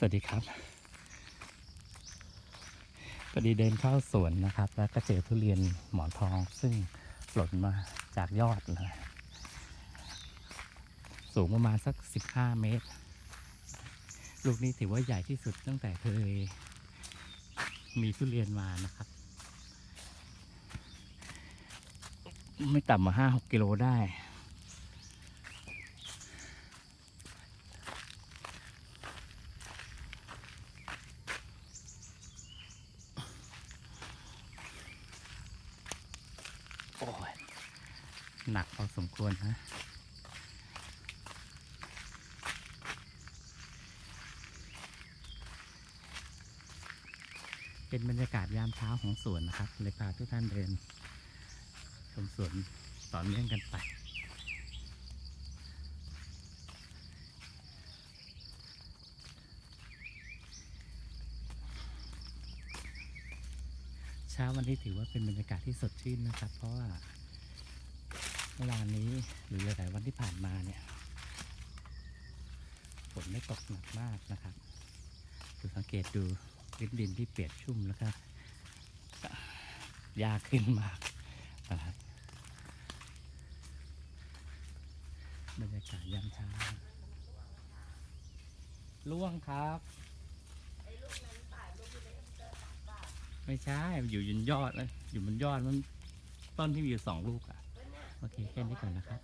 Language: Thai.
สวัสดีครับพอดีเดินเข้าสวนนะครับ แล้วก็เจอทุเรียนหมอนทอง ซึ่งหล่นมาจากยอดเลยสูงประมาณสัก 15 เมตร ลูกนี้ถือว่าใหญ่ที่สุดตั้งแต่เคย มีทุเรียนมานะครับ ไม่ต่ำกว่า5-6กิโลได้ โอ้ยหนักพอสมควรนะเป็นบรรยากาศยามเช้าของสวนนะครับเลยพาทุกท่านเดินชมสวนต่อเนื่องกันไป ช้าวันนี้ถือว่าเป็นบรรยากาศที่สดชื่นนะครับ เพราะว่าเมื่อวานนี้หรือหลายๆวันที่ผ่านมาเนี่ยฝนไม่ตกหนักมากนะครับดูสังเกตดูพื้นดินที่เปียกชุ่มแล้วก็ยากขึ้นมากนะครับบรรยากาศยามเช้าล่วงครับ ไม่ใช่มันอยู่บนยอดเลยอยู่บนยอดมันต้นที่มีอยู่สองลูกอะโอเคแค่นี้ก่อนนะครับ